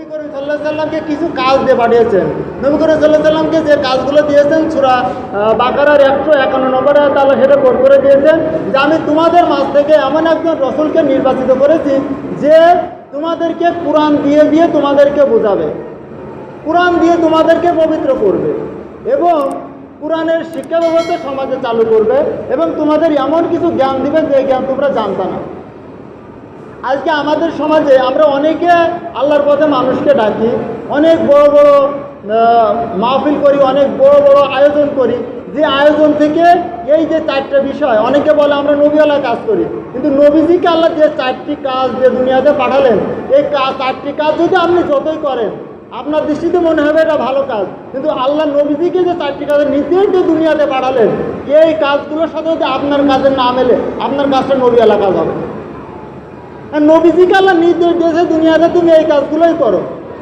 নবী করিম সাল্লাহ সাল্লামকে কিছু কাজ দিয়ে পাঠিয়েছেন। নবী করিম সাল্লাহ সাল্লামকে যে কাজগুলো দিয়েছেন একশো একান্ন নম্বরে তাহলে সেটা কোট করে দিয়েছেন যে আমি তোমাদের মাঝ থেকে এমন একজন রসুলকে নির্বাচিত করেছি যে তোমাদেরকে কোরআন দিয়ে দিয়ে তোমাদেরকে বোঝাবে। কোরআন দিয়ে তোমাদেরকে পবিত্র করবে এবং কোরআনের শিক্ষা ব্যবস্থা সমাজে চালু করবে এবং তোমাদের এমন কিছু জ্ঞান দিবে যে জ্ঞান তোমরা জানতা না। আজকে আমাদের সমাজে আমরা অনেকে আল্লাহর পথে মানুষকে ডাকি, অনেক বড় বড় মাহফিল করি, অনেক বড় বড় আয়োজন করি যে আয়োজন থেকে এই যে চারটা বিষয়, অনেকে বলে আমরা নবীওয়ালা কাজ করি, কিন্তু নবীজিকে আল্লাহ যে চারটি কাজ যে দুনিয়াতে পাঠালেন, এই কাজ চারটি কাজ যদি আপনি যতই করেন, আপনার দৃষ্টিতে মনে হবে এটা ভালো কাজ কিন্তু আল্লাহ নবীজিকে যে চারটি কাজের নির্দেশ যে দুনিয়াতে পাঠালেন, এই কাজগুলোর সাথে যদি আপনার কাজের না মেলে আপনার কাজটা নবীওয়ালা কাজ হবে। আর নবীজিকে আল্লাহ নির্দেশ দিয়েছে দুনিয়াতে তুমি এই কাজগুলোই করো।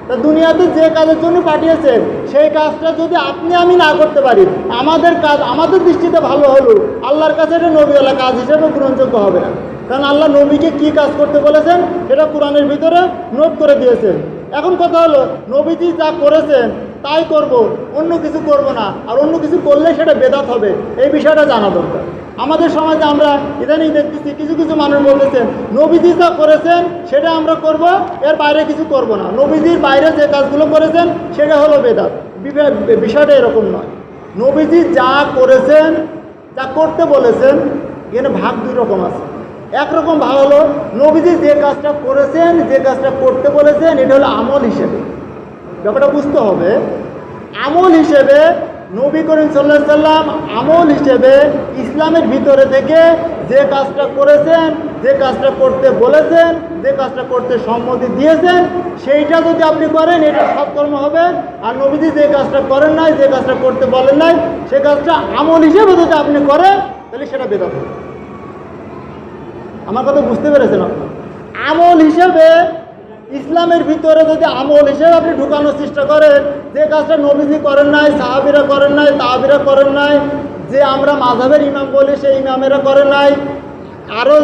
তা দুনিয়াতে যে কাজের জন্য পাঠিয়েছেন সেই কাজটা যদি আপনি আমি না করতে পারি, আমাদের কাজ, আমাদের দৃষ্টিতে ভালো হলো, আল্লাহর কাছে এটা নবীওয়ালা কাজ হিসেবে গ্রহণযোগ্য হবে না। কারণ আল্লাহ নবীকে কি কাজ করতে বলেছেন, সেটা কোরআনের ভিতরে নোট করে দিয়েছেন। এখন কথা হলো, নবীজি যা করেছেন তাই করব, অন্য কিছু করব না। আর অন্য কিছু করলে সেটা বেদাত হবে। এই বিষয়টা জানা দরকার। আমাদের সমাজে আমরা ইদানিং দেখতেছি, কিছু কিছু মানুষ বলতেছেন নবীজি যা করেছেন, সেটা আমরা করব, এর বাইরে কিছু করব না। নবীজির বাইরে যে কাজগুলো করেছেন, সেটা হলো বেদাত। বিষয়টা এরকম নয়। নবীজি যা করেছেন, যা করতে বলেছেন এখানে ভাগ দুই রকম আছে। একরকম ভাগ হলো, নবীজি যে কাজটা করেছেন, যে কাজটা করতে বলেছেন, এটা হলো আমল হিসেবে। ব্যাপারটা বুঝতে হবে, আমল হিসেবে নবী করিম সাল্লাহ সাল্লাম আমল হিসেবে ইসলামের ভিতরে থেকে যে কাজটা করেছেন, যে কাজটা করতে বলেছেন, যে কাজটা করতে সম্মতি দিয়েছেন, সেইটা যদি আপনি করেন, এটা সৎকর্ম হবে। আর নবীজি যে কাজটা করেন নাই, যে কাজটা করতে বলেন নাই, সে কাজটা আমল হিসেবে যদি আপনি করেন, তাহলে সেটা বেদাত আমার কথা বুঝতে পেরেছেন আপনি আমল হিসেবে ইসলামের ভিতরে যদি আমল হিসেবে আপনি ঢুকানোর চেষ্টা করেন, যে কাজটা নবীজি করেন নাই, সাহাবিরা করেন নাই, তাহাবিরা করেন নাই, যে আমরা মাঝাবের ইমাম বলি, সেই ইমামেরা করেন নাই আরও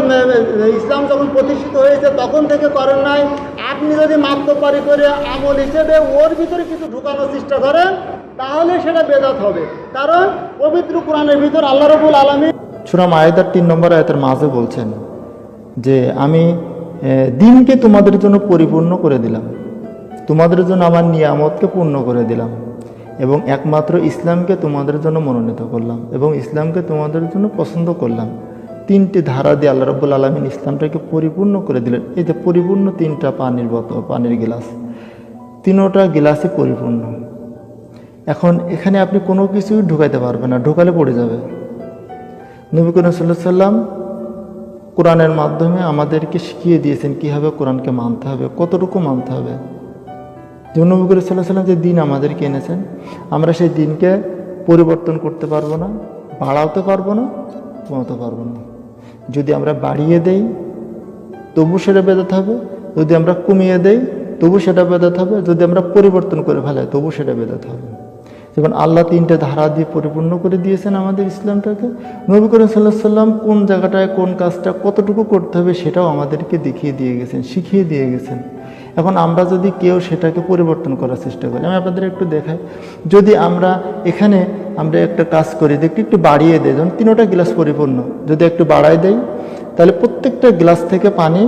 ইসলাম যখন প্রতিষ্ঠিত হয়েছে, তখন থেকে করেন নাই, আপনি যদি মাত্রপারি করে আমল হিসেবে ওর ভিতরে কিছু ঢুকানোর চেষ্টা করেন, তাহলে সেটা বেদাত হবে। কারণ পবিত্র কোরআনের ভিতর আল্লাহ রবুল আলমী সুরাম আয়তার তিন নম্বর আয়তের মাঝে বলছেন যে, আমি দিনকে তোমাদের জন্য পরিপূর্ণ করে দিলাম। তোমাদের জন্য আমার নিয়ামতকে পূর্ণ করে দিলাম এবং একমাত্র ইসলামকে তোমাদের জন্য মনোনীত করলাম এবং ইসলামকে তোমাদের জন্য পছন্দ করলাম। তিনটি ধারা দিয়ে আল্লাহ রব্বুল আলমিন ইসলামটাকে পরিপূর্ণ করে দিলেন। এই যে পরিপূর্ণ তিনটা পানির বোতল, পানির গিলাস, তিনোটা গিলাসই পরিপূর্ণ। এখন এখানে আপনি কোনো কিছুই ঢুকাইতে পারবেন না, ঢুকালে পড়ে যাবে। নবী করিম সাল্লাম কোরআনের মাধ্যমে আমাদেরকে শিখিয়ে দিয়েছেন কীভাবে কোরআনকে মানতে হবে, কতটুকু মানতে হবে। করিম সাল্লাহ সাল্লাম যে দিন আমাদেরকে এনেছেন, আমরা সেই দিনকে পরিবর্তন করতে পারব না, বাড়াতে পারব না, কমাতে পারব না। যদি আমরা বাড়িয়ে দেই, তবু সেটা বেদাতে হবে, যদি আমরা কমিয়ে দেই, তবু সেটা বেদাতে হবে, যদি আমরা পরিবর্তন করে ফেলাই, তবু সেটা বেদাতে হবে। যেমন আল্লাহ তিনটে ধারা দিয়ে পরিপূর্ণ করে দিয়েছেন আমাদের ইসলামটাকে, নবী করিম সাল্লাহ সাল্লাম কোন জায়গাটায় কোন কাজটা কতটুকু করতে হবে সেটাও আমাদেরকে দেখিয়ে দিয়ে গেছেন, শিখিয়ে দিয়ে গেছেন। এখন আমরা যদি কেউ সেটাকে পরিবর্তন করার চেষ্টা করি, আমি আপনাদের একটু দেখাই। যদি আমরা এখানে আমরা একটা কাজ করি, দেখি একটু বাড়িয়ে দেয় যেমন তিনোটা গ্লাস পরিপূর্ণ, যদি একটু বাড়াই দেয় তাহলে প্রত্যেকটা গ্লাস থেকে পানি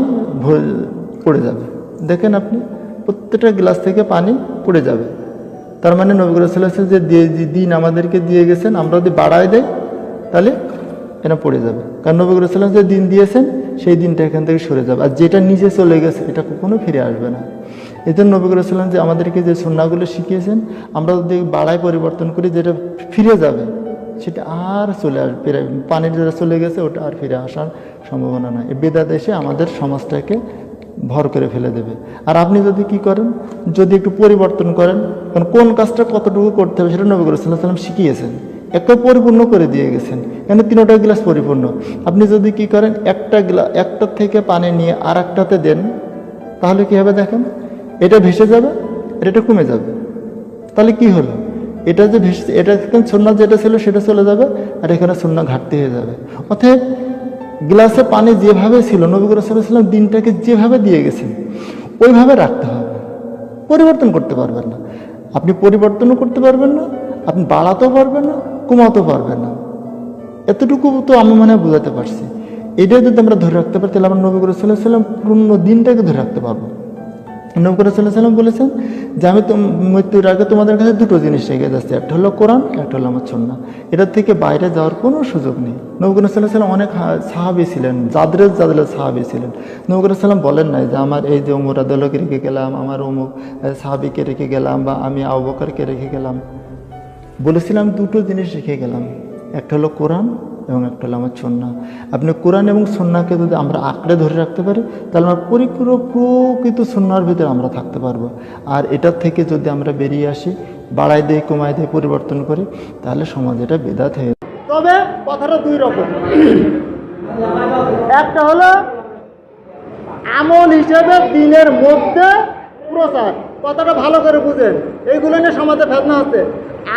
পড়ে যাবে। দেখেন আপনি, প্রত্যেকটা গ্লাস থেকে পানি পড়ে যাবে। তার মানে নবীগুলো সাল্লাহ যে দিন আমাদেরকে দিয়ে গেছেন, আমরা যদি বাড়ায় দেয় তাহলে এটা পড়ে যাবে। কারণ নবীগুলো সাল্লাম যে দিন দিয়েছেন, সেই দিনটা এখান থেকে সরে যাবে। আর যেটা নিচে চলে গেছে, এটা কখনো ফিরে আসবে না। এই জন্য নবীগুলো সাল্লাম যে আমাদেরকে যে সন্নাগুলো শিখিয়েছেন, আমরা যদি বাড়ায় পরিবর্তন করি, যেটা ফিরে যাবে, সেটা আর চলে আসবে পানির যেটা চলে গেছে, ওটা আর ফিরে আসার সম্ভাবনা নাই। বেদাত এসে আমাদের সমাজটাকে ভর করে ফেলে দেবে। আর আপনি যদি কি করেন? যদি একটু পরিবর্তন করেন, কারণ কোন কাজটা কতটুকু করতে হবে সেটা নবী সাল্লাহ সাল্লাম শিখিয়েছেন। একটা পরিপূর্ণ করে দিয়ে গেছেন। কেন? তিনোটা গ্লাস পরিপূর্ণ। আপনি যদি কি করেন, একটা গ্লাস একটার থেকে পানি নিয়ে আর একটাতে দেন, তাহলে কি হবে দেখেন? এটা ভেসে যাবে এটা কমে যাবে। তাহলে কি হলো? এটা যে ভেসে, এটা এখানে সন্না যেটা ছিল সেটা চলে যাবে, আর এখানে সন্না ঘাটতি হয়ে যাবে। অতএব গ্লাসে পানি যেভাবে ছিল, নবী সাল্লাম দিনটাকে যেভাবে দিয়ে গেছেন, ওইভাবে রাখতে হবে। পরিবর্তন করতে পারবেন না। আপনি পরিবর্তনও করতে পারবেন না, আপনি বাড়াতেও পারবেন না, কমাতেও পারবেন না। এতটুকু তো আমি মনে হয় বোঝাতে পারছি। এটাই যদি আমরা ধরে রাখতে পারি, তাহলে আমরা নবী সাল্লাহ সাল্লাম পূর্ণ দিনটাকে ধরে রাখতে পারব। নবী সাল্লাম বলেছেন যে আমি মৃত্যুর আগে তোমাদের কাছে দুটো জিনিস রেখে যাচ্ছি। একটা হলো কোরআন, একটা হলো আমার ছন্না এটার থেকে বাইরে যাওয়ার কোনো সুযোগ নেই। নবী করে সাল্লাহ সাল্লাম অনেক সাহাবি ছিলেন যাদের যাদের সাহাবি ছিলেন। নবী সাল্লাম বলেন নাই যে, আমার এই যে অমুর আদালকে রেখে গেলাম, আমার অমুক সাহাবিকে রেখে গেলাম বা আমি আবকারকে রেখে গেলাম। বলেছিলাম দুটো জিনিস রেখে গেলাম। একটা হলো কোরআন এবং একটা হলো আমার সন্না। আপনি কোরআন এবং সন্নাকে যদি আমরা আঁকড়ে ধরে রাখতে পারি, তাহলে আমরা পরিপূর্ণ প্রকৃত সন্ন্যার ভিতরে আমরা থাকতে পারব। আর এটার থেকে যদি আমরা বেরিয়ে আসি বাড়াই দিয়ে কমাই দিয়ে, পরিবর্তন করি, তাহলে সমাজ এটা বেদাত হয়ে তবে কথাটা দুই রকম। একটা হলো আমল হিসেবে দিনের মধ্যে প্রচার। কথাটা ভালো করে বুঝেন। এইগুলো নিয়ে সমাজে ফেতনা হচ্ছে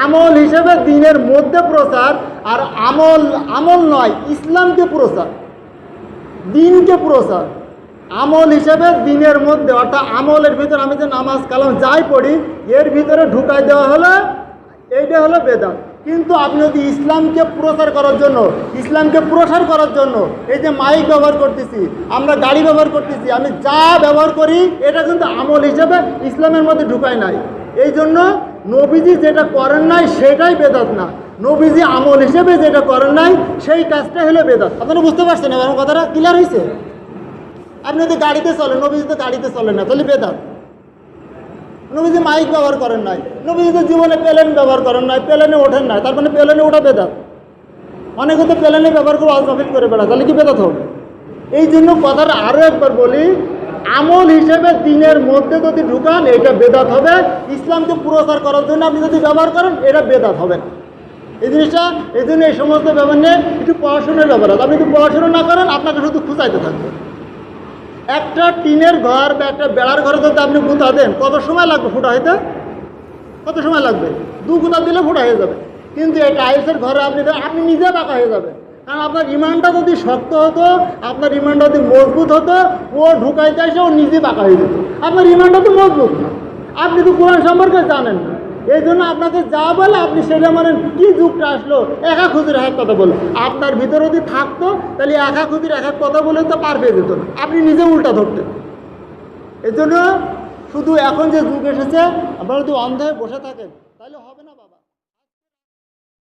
আমল হিসেবে দিনের মধ্যে প্রচার আর আমল আমল নয়, ইসলামকে প্রচার। দিনকে প্রচার। আমল হিসেবে দিনের মধ্যে, অর্থাৎ আমলের ভিতরে আমি যে নামাজ কালাম যাই পড়ি, এর ভিতরে ঢুকাই দেওয়া হলো, এইটা হলো বেদাত। কিন্তু আপনি যদি ইসলামকে প্রচার করার জন্য, ইসলামকে প্রসার করার জন্য, এই যে মাইক ব্যবহার করতেছি, আমরা গাড়ি ব্যবহার করতেছি, আমি যা ব্যবহার করি, এটা কিন্তু আমল হিসেবে ইসলামের মধ্যে ঢুকাই নাই। এই জন্য নবীজি যেটা করেন নাই সেটাই বেদাত না। নবীজি আমল হিসেবে যেটা করেন নাই, সেই কাজটা হলো বেদাত। আপনারা বুঝতে পারছেন আমার কথাটা ক্লিয়ার হয়েছে আপনি যদি গাড়িতে চলেন, নবীজি তো গাড়িতে চলেন না, তাহলে বেদাত। নবীজি মাইক ব্যবহার করেন নাই। নবীজি তো জীবনে প্লেন ব্যবহার করেন নাই, প্লেনে ওঠেন নাই, তার মানে প্লেনে ওঠা বেদাত। অনেকে তো প্লেনে ব্যবহার করে আজমাফিল করে বেড়া তাহলে কি বেদাত হবে? এই জন্য কথাটা আরও একবার বলি আমল হিসেবে দিনের মধ্যে যদি ঢুকান, এটা বেদাত হবে। ইসলামকে প্রচার করার জন্য আপনি যদি ব্যবহার করেন, এটা বেদাত হবে। না এই জিনিসটা, এই জন্য এই সমস্ত ব্যাপার নিয়ে একটু পড়াশোনার ব্যাপার আছে। আপনি যদি পড়াশোনা না করেন, আপনাকে শুধু খুঁচাইতে থাকবে। একটা টিনের ঘর বা একটা বেড়ার ঘরে যদি আপনি গুঁতা দেন, কত সময় লাগবে ফুটা হইতে? কত সময় লাগবে? দু গুঁতা দিলে ফুটা হয়ে যাবে। কিন্তু এই টাইলসের ঘরে আপনি আপনি নিজে বাঁকা হয়ে যাবে কারণ আপনার ইমানটা যদি শক্ত হতো, আপনার ইমানটা যদি মজবুত হতো, ও ঢুকাইতে এসে ও নিজে বাঁকা হয়ে যেত। আপনার ইমানটা তো মজবুত। না আপনি তো কোরআন সম্পর্কে জানেন না। এই জন্য আপনাকে যা বলে আপনি সেটা মানে কি যুগটা আসলো? একা খুঁজির এক কথা বলে। আপনার ভিতরে যদি থাকতো, তাহলে একা খুঁজির এক কথা বলে তো পার পেয়ে যেত আপনি নিজে উল্টা ধরতেন। এই জন্য শুধু এখন যে যুগ এসেছে, আপনারা যদি অন্ধ হয়ে বসে থাকেন